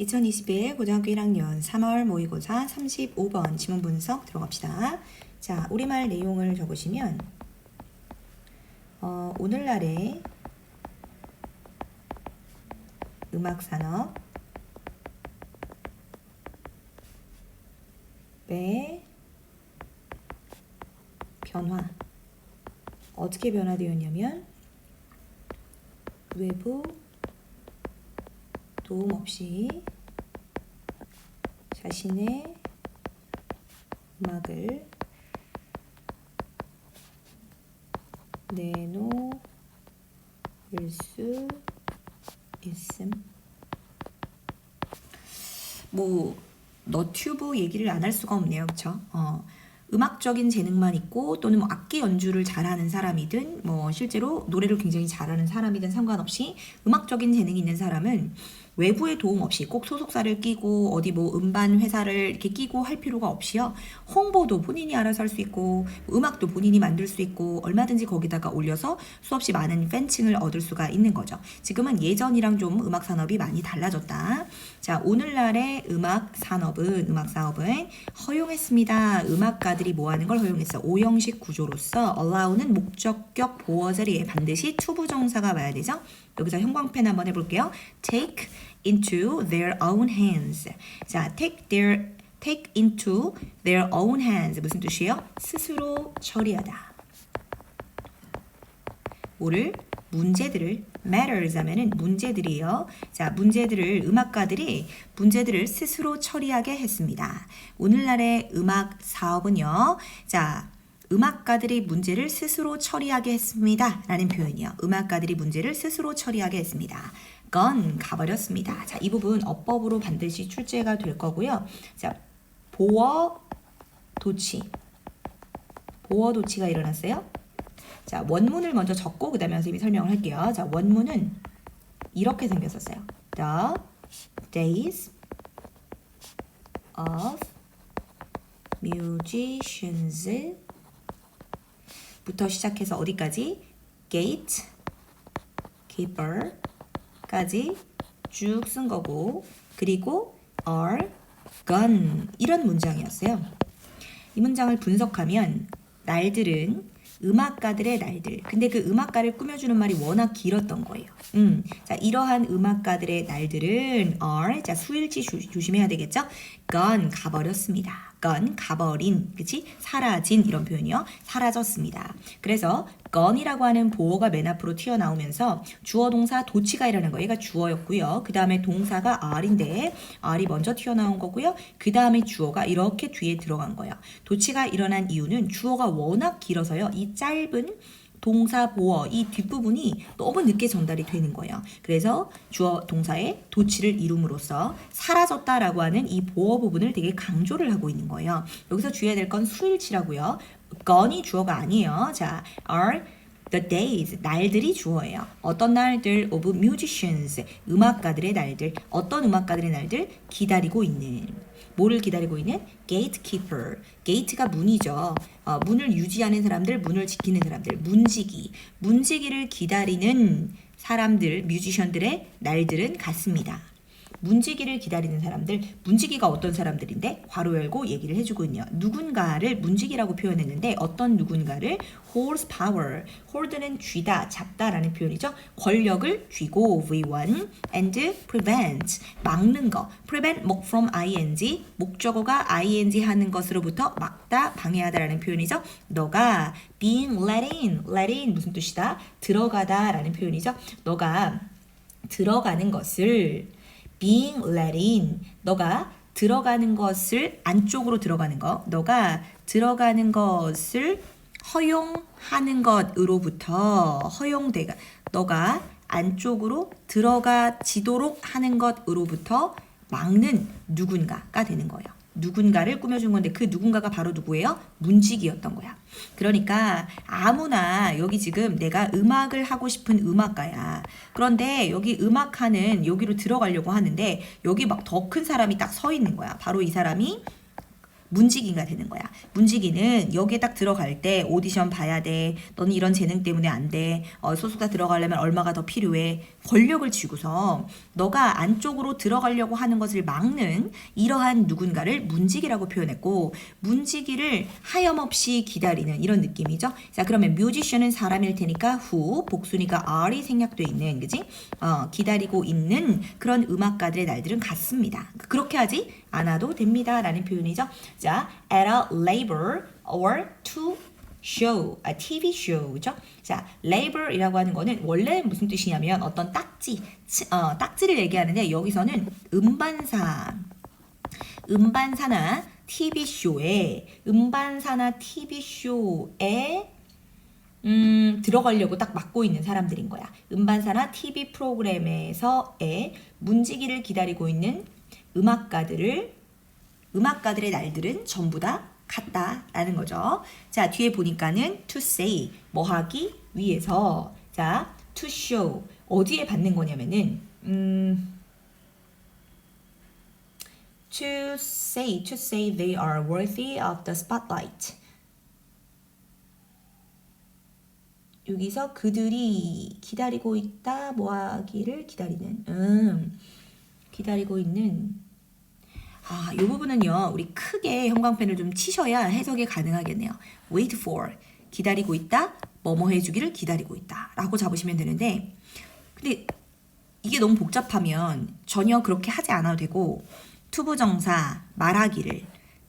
2021 고등학교 1학년 3월 모의고사 35번 지문 분석 들어갑시다. 자, 우리말 내용을 적으시면 어, 오늘날의 음악 산업의 변화 어떻게 변화되었냐면 외부 도움 없이 자신의 음악을 내놓을 수 있음. 뭐 너튜브 얘기를 안 할 수가 없네요, 그렇죠? 어, 음악적인 재능만 있고 또는 뭐 악기 연주를 잘하는 사람이든 뭐 실제로 노래를 굉장히 잘하는 사람이든 상관없이 음악적인 재능이 있는 사람은 외부의 도움 없이 꼭 소속사를 끼고 어디 뭐 음반 회사를 이렇게 끼고 할 필요가 없이요. 홍보도 본인이 알아서 할 수 있고 음악도 본인이 만들 수 있고 얼마든지 거기다가 올려서 수없이 많은 팬층을 얻을 수가 있는 거죠. 지금은 예전이랑 좀 음악 산업이 많이 달라졌다. 자, 오늘날의 음악 산업은 음악 사업은 허용했습니다. 음악가들이 뭐 하는 걸 허용했어? 오형식 구조로서 allow는 목적격 보어 자리에 반드시 투부 정사가 와야 되죠. 여기서 형광펜 한번 해볼게요. take into their own hands. 자, take their take into their own hands 무슨 뜻이에요? 스스로 처리하다. 뭐를 문제들을 matters 하면은 문제들이에요. 자, 문제들을 음악가들이 문제들을 스스로 처리하게 했습니다. 오늘날의 음악 사업은요. 자, 음악가들이 문제를 스스로 처리하게 했습니다. 라는 표현이요. 음악가들이 문제를 스스로 처리하게 했습니다. 건 가버렸습니다. 자, 이 부분 어법으로 반드시 출제가 될 거고요. 자, 보어 도치. 보어 도치가 일어났어요. 자, 원문을 먼저 적고 그다음에 선생님이 설명을 할게요. 자, 원문은 이렇게 생겼었어요. The days of musicians 부터 시작해서 어디까지? gate keeper 까지 쭉 쓴 거고 그리고 are gone 이런 문장이었어요. 이 문장을 분석하면 날들은 음악가들의 날들. 근데 그 음악가를 꾸며주는 말이 워낙 길었던 거예요. 음, 자 이러한 음악가들의 날들은 are 자 수일치 조, 조심해야 되겠죠? gone 가버렸습니다. Gone 가버린, 그치? 사라진 이런 표현이요. 사라졌습니다. 그래서 gone이라고 하는 보어가 맨 앞으로 튀어나오면서 주어 동사 도치가 일어나는 거. 얘가 주어였고요. 그 다음에 동사가 are인데 are이 먼저 튀어나온 거고요. 그 다음에 주어가 이렇게 뒤에 들어간 거예요. 도치가 일어난 이유는 주어가 워낙 길어서요. 이 짧은 동사 보어 이 뒷부분이 너무 늦게 전달이 되는 거예요. 그래서 주어 동사의 도치를 이룸으로써 사라졌다라고 하는 이 보어 부분을 되게 강조를 하고 있는 거예요. 여기서 주의해야 될 건 수일치라고요. 건이 주어가 아니에요. 자, are the days 날들이 주어예요. 어떤 날들 of musicians 음악가들의 날들 어떤 음악가들의 날들 기다리고 있는 뭐를 기다리고 있는 gatekeeper gate가 문이죠. 어, 문을 유지하는 사람들 문을 지키는 사람들 문지기 문지기를 기다리는 사람들 뮤지션들의 날들은 같습니다. 문지기를 기다리는 사람들, 문지기가 어떤 사람들인데 괄호 열고 얘기를 해주고 있네요. 누군가를 문지기라고 표현했는데 어떤 누군가를 horsepower, hold는 쥐다, 잡다라는 표현이죠. 권력을 쥐고 v1 and prevent 막는 거, prevent 목 from ing 목적어가 ing 하는 것으로부터 막다, 방해하다라는 표현이죠. 너가 being let in, let in 무슨 뜻이다? 들어가다라는 표현이죠. 너가 들어가는 것을 being let in. 너가 들어가는 것을 안쪽으로 들어가는 거. 너가 들어가는 것을 허용하는 것으로부터 허용돼가 너가 안쪽으로 들어가지도록 하는 것으로부터 막는 누군가가 되는 거예요. 누군가를 꾸며준 건데 그 누군가가 바로 누구예요? 문직이었던 거야. 그러니까 아무나 여기 지금 내가 음악을 하고 싶은 음악가야. 그런데 여기 음악하는 여기로 들어가려고 하는데 여기 막 더 큰 사람이 딱 서 있는 거야. 바로 이 사람이 문지기가 되는 거야. 문지기는 여기에 딱 들어갈 때 오디션 봐야 돼. 너는 이런 재능 때문에 안 돼. 어, 소속사 들어가려면 얼마가 더 필요해. 권력을 쥐고서 너가 안쪽으로 들어가려고 하는 것을 막는 이러한 누군가를 문지기라고 표현했고 문지기를 하염없이 기다리는 이런 느낌이죠. 자 그러면 뮤지션은 사람일 테니까 who 복순이가 are이 생략돼 있는 그지? 어, 기다리고 있는 그런 음악가들의 날들은 같습니다. 그렇게 하지 않아도 됩니다라는 표현이죠. 자 at a labor or to show, a TV show, 그죠? 자, labor이라고 하는 거는 원래 무슨 뜻이냐면 어떤 딱지, 치- 어, 딱지를 얘기하는데 여기서는 음반사, 음반사나 TV 쇼에 음반사나 TV 쇼에 음, 들어가려고 딱 맡고 있는 사람들인 거야. 음반사나 TV 프로그램에서의 문지기를 기다리고 있는 음악가들을 음악가들의 날들은 전부 다 같다라는 거죠. 자, 뒤에 보니까는 to say 뭐 하기 위해서 자, to show 어디에 받는 거냐면은 음 to say to say they are worthy of the spotlight. 여기서 그들이 기다리고 있다 뭐 하기를 기다리는 음 기다리고 있는 아, 이 부분은요, 우리 크게 형광펜을 좀 치셔야 해석이 가능하겠네요. wait for. 기다리고 있다, 뭐뭐 해주기를 기다리고 있다. 라고 잡으시면 되는데, 근데 이게 너무 복잡하면 전혀 그렇게 하지 않아도 되고, 투부정사, 말하기를,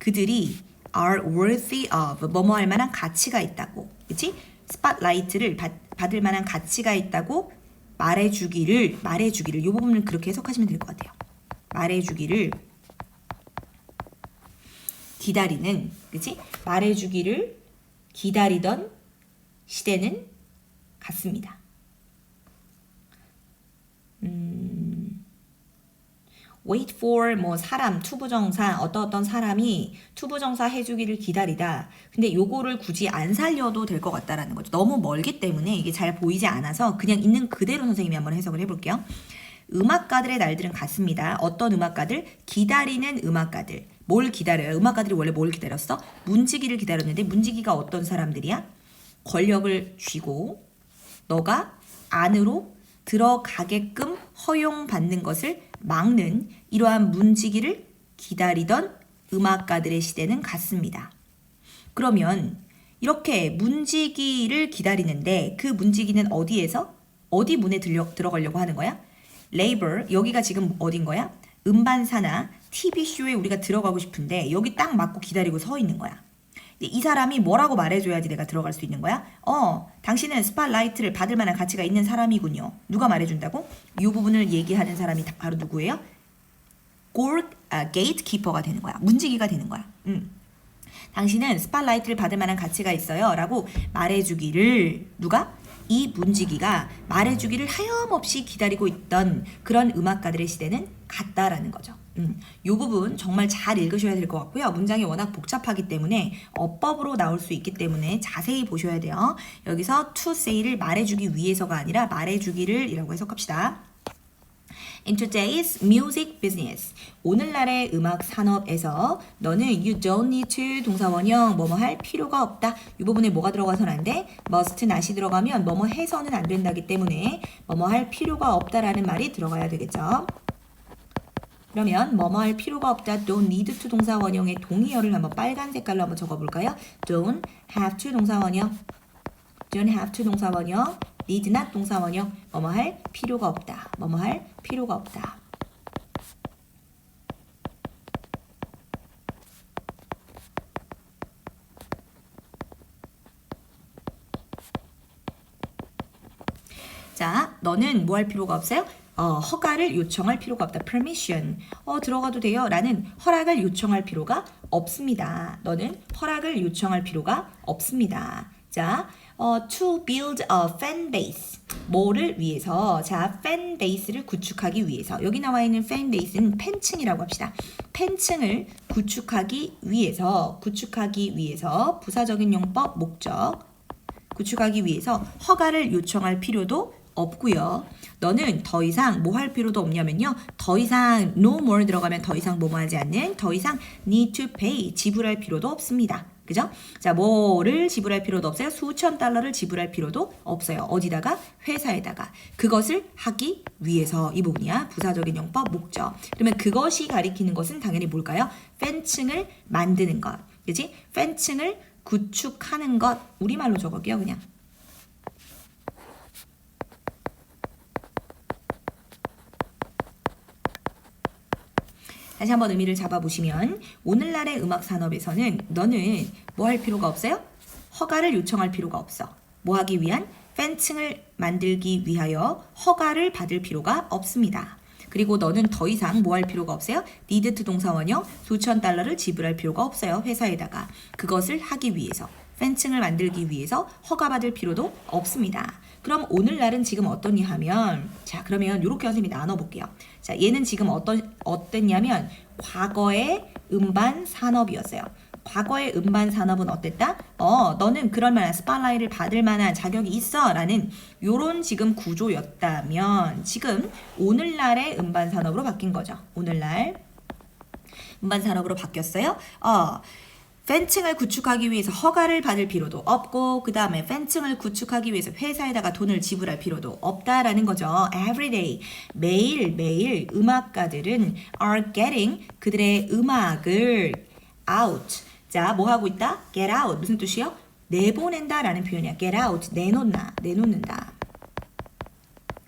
그들이 are worthy of, 뭐뭐 할 만한 가치가 있다고. 그치? 스팟라이트를 받, 받을 만한 가치가 있다고 말해주기를, 말해주기를, 이 부분을 그렇게 해석하시면 될 것 같아요. 말해주기를 기다리는 그치 말해주기를 기다리던 시대는 같습니다. 음, wait for 뭐 사람 투부정사 어떤 어떤 사람이 투부정사 해주기를 기다리다. 근데 요거를 굳이 안 살려도 될 것 같다라는 거죠. 너무 멀기 때문에 이게 잘 보이지 않아서 그냥 있는 그대로 선생님이 한번 해석을 해볼게요. 음악가들의 날들은 같습니다. 어떤 음악가들? 기다리는 음악가들. 뭘 기다려요? 음악가들이 원래 뭘 기다렸어? 문지기를 기다렸는데 문지기가 어떤 사람들이야? 권력을 쥐고 너가 안으로 들어가게끔 허용받는 것을 막는 이러한 문지기를 기다리던 음악가들의 시대는 같습니다. 그러면 이렇게 문지기를 기다리는데 그 문지기는 어디에서 어디 문에 들려, 들어가려고 하는 거야? labor 여기가 지금 어딘 거야? 음반사나 TV쇼에 우리가 들어가고 싶은데 여기 딱 맞고 기다리고 서 있는 거야. 이 사람이 뭐라고 말해줘야지 내가 들어갈 수 있는 거야? 어, 당신은 스팟라이트를 받을 만한 가치가 있는 사람이군요. 누가 말해준다고? 이 부분을 얘기하는 사람이 다- 바로 누구예요? 골, 아, 게이트키퍼가 되는 거야. 문지기가 되는 거야. 음. 당신은 스팟라이트를 받을 만한 가치가 있어요. 라고 말해주기를 누가? 이 문지기가 말해주기를 하염없이 기다리고 있던 그런 음악가들의 시대는 같다라는 거죠. 음, 이 부분 정말 잘 읽으셔야 될 것 같고요. 문장이 워낙 복잡하기 때문에 어법으로 나올 수 있기 때문에 자세히 보셔야 돼요. 여기서 to say를 말해주기 위해서가 아니라 말해주기를 이라고 해석합시다. In today's music business, 오늘날의 음악 산업에서 너는 you don't need to 동사원형 뭐뭐 할 필요가 없다. 이 부분에 뭐가 들어가선 안 돼? must not이 들어가면 뭐뭐 해서는 안 된다기 때문에 뭐뭐 할 필요가 없다라는 말이 들어가야 되겠죠. 그러면 뭐뭐 할 필요가 없다. don't need to 동사원형의 동의어를 한번 빨간 색깔로 한번 적어볼까요? don't have to 동사원형 don't have to 동사 원형, need not 동사 원형, 뭐뭐 할 필요가 없다. 뭐뭐 할 필요가 없다. 자, 너는 뭐 할 필요가 없어요? 어, 허가를 요청할 필요가 없다. permission. 어, 들어가도 돼요. 라는 허락을 요청할 필요가 없습니다. 너는 허락을 요청할 필요가 없습니다. 자, 어, to build a fan base. 뭐를 위해서? 자, fan base를 구축하기 위해서. 여기 나와 있는 fan base는 팬층이라고 합시다. 팬층을 구축하기 위해서, 구축하기 위해서 부사적인 용법, 목적, 구축하기 위해서 허가를 요청할 필요도 없고요. 너는 더 이상 뭐 할 필요도 없냐면요. 더 이상 no more 들어가면 더 이상 뭐뭐 하지 않는 더 이상 need to pay 지불할 필요도 없습니다. 그죠? 자, 뭐를 지불할 필요도 없어요. 수천 달러를 지불할 필요도 없어요. 어디다가? 회사에다가. 그것을 하기 위해서 이 부분이야. 부사적인 용법 목적. 그러면 그것이 가리키는 것은 당연히 뭘까요? 팬층을 만드는 것. 그지? 팬층을 구축하는 것. 우리말로 적을게요, 그냥. 다시 한번 의미를 잡아보시면 오늘날의 음악 산업에서는 너는 뭐 할 필요가 없어요? 허가를 요청할 필요가 없어. 뭐 하기 위한? 팬층을 만들기 위하여 허가를 받을 필요가 없습니다. 그리고 너는 더 이상 뭐 할 필요가 없어요? 니드트 동사원형 수천 달러를 지불할 필요가 없어요. 회사에다가. 그것을 하기 위해서. 팬층을 만들기 위해서 허가받을 필요도 없습니다. 그럼 오늘날은 지금 어떠냐 하면 자 그러면 이렇게 선생님이 나눠볼게요. 자 얘는 지금 어떤 어땠냐면 과거의 음반 산업이었어요. 과거의 음반 산업은 어땠다? 어, 너는 그럴 만한 스팟라이트를 받을 만한 자격이 있어. 라는 요런 지금 구조였다면 지금 오늘날의 음반 산업으로 바뀐 거죠. 오늘날 음반 산업으로 바뀌었어요. 어, 팬층을 구축하기 위해서 허가를 받을 필요도 없고 그 다음에 팬층을 구축하기 위해서 회사에다가 돈을 지불할 필요도 없다라는 거죠. Everyday 매일 매일 음악가들은 are getting 그들의 음악을 out 자뭐 하고 있다? get out 무슨 뜻이요? 내보낸다라는 표현이야. get out 내놓나 내놓는다.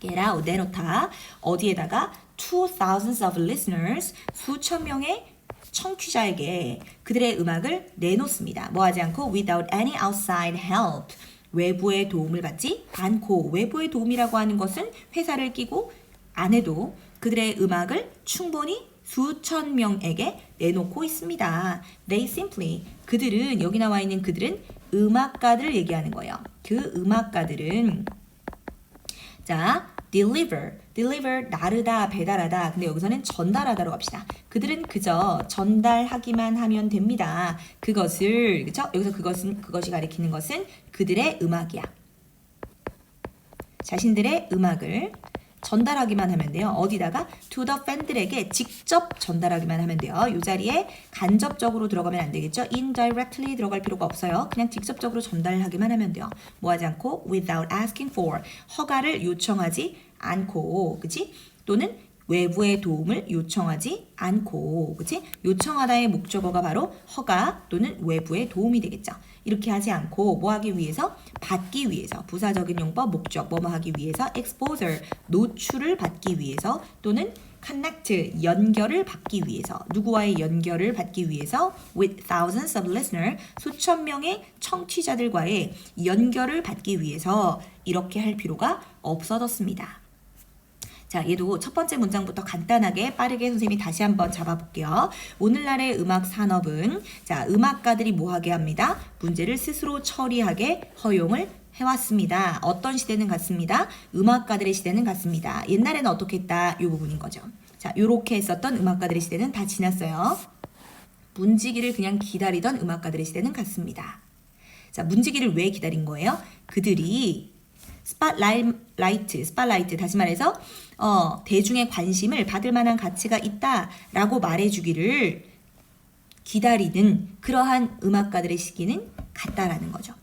get out 내놓다 어디에다가 to thousands of listeners 수천 명의 청취자에게 그들의 음악을 내놓습니다. 뭐 하지 않고 without any outside help 외부의 도움을 받지 않고 외부의 도움이라고 하는 것은 회사를 끼고 안 해도 그들의 음악을 충분히 수천 명에게 내놓고 있습니다. They simply 그들은 여기 나와 있는 그들은 음악가들을 얘기하는 거예요. 그 음악가들은 자, deliver, deliver 나르다, 배달하다. 근데 여기서는 전달하다로 갑시다. 그들은 그저 전달하기만 하면 됩니다. 그것을 그죠? 여기서 그것은 그것이 가리키는 것은 그들의 음악이야. 자신들의 음악을 전달하기만 하면 돼요. 어디다가 to the fan들에게 직접 전달하기만 하면 돼요. 이 자리에 간접적으로 들어가면 안 되겠죠. indirectly 들어갈 필요가 없어요. 그냥 직접적으로 전달하기만 하면 돼요. 뭐 하지 않고 without asking for 허가를 요청하지 않고 그치? 또는 외부의 도움을 요청하지 않고 그치? 요청하다의 목적어가 바로 허가 또는 외부의 도움이 되겠죠. 이렇게 하지 않고 뭐 하기 위해서? 받기 위해서. 부사적인 용법 목적 뭐뭐 하기 위해서? exposure 노출을 받기 위해서 또는 connect 연결을 받기 위해서. 누구와의 연결을 받기 위해서? with thousands of listener 수천 명의 청취자들과의 연결을 받기 위해서. 이렇게 할 필요가 없어졌습니다. 자, 얘도 첫 번째 문장부터 간단하게 빠르게 선생님이 다시 한번 잡아볼게요. 오늘날의 음악 산업은 자, 음악가들이 뭐 하게 합니다. 문제를 스스로 처리하게 허용을 해왔습니다. 어떤 시대는 같습니다. 음악가들의 시대는 같습니다. 옛날에는 어떻게 했다? 이 부분인 거죠. 자, 요렇게 했었던 음악가들의 시대는 다 지났어요. 문지기를 그냥 기다리던 음악가들의 시대는 같습니다. 자, 문지기를 왜 기다린 거예요? 그들이 스팟라이 트, 스팟라이트 다시 말해서 어, 대중의 관심을 받을 만한 가치가 있다라고 말해주기를 기다리는 그러한 음악가들의 시기는 같다라는 거죠.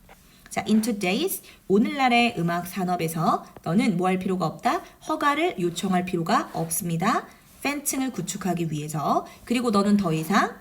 자, in today's 오늘날의 음악 산업에서 너는 뭐 할 필요가 없다? 허가를 요청할 필요가 없습니다. 팬층을 구축하기 위해서 그리고 너는 더 이상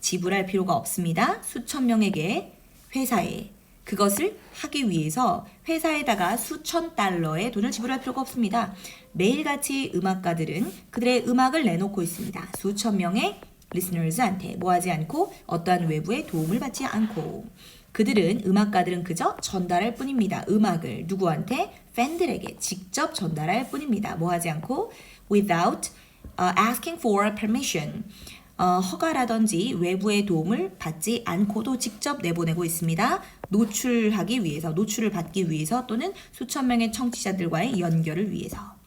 지불할 필요가 없습니다. 수천 명에게 회사에 그것을 하기 위해서 회사에다가 수천 달러의 돈을 지불할 필요가 없습니다. 매일같이 음악가들은 그들의 음악을 내놓고 있습니다. 수천 명의 리스너즈한테 뭐하지 않고 어떠한 외부의 도움을 받지 않고 그들은 음악가들은 그저 전달할 뿐입니다. 음악을 누구한테 팬들에게 직접 전달할 뿐입니다. 뭐 하지 않고 without uh, asking for permission 어, 허가라든지 외부의 도움을 받지 않고도 직접 내보내고 있습니다. 노출하기 위해서, 노출을 받기 위해서 또는 수천 명의 청취자들과의 연결을 위해서.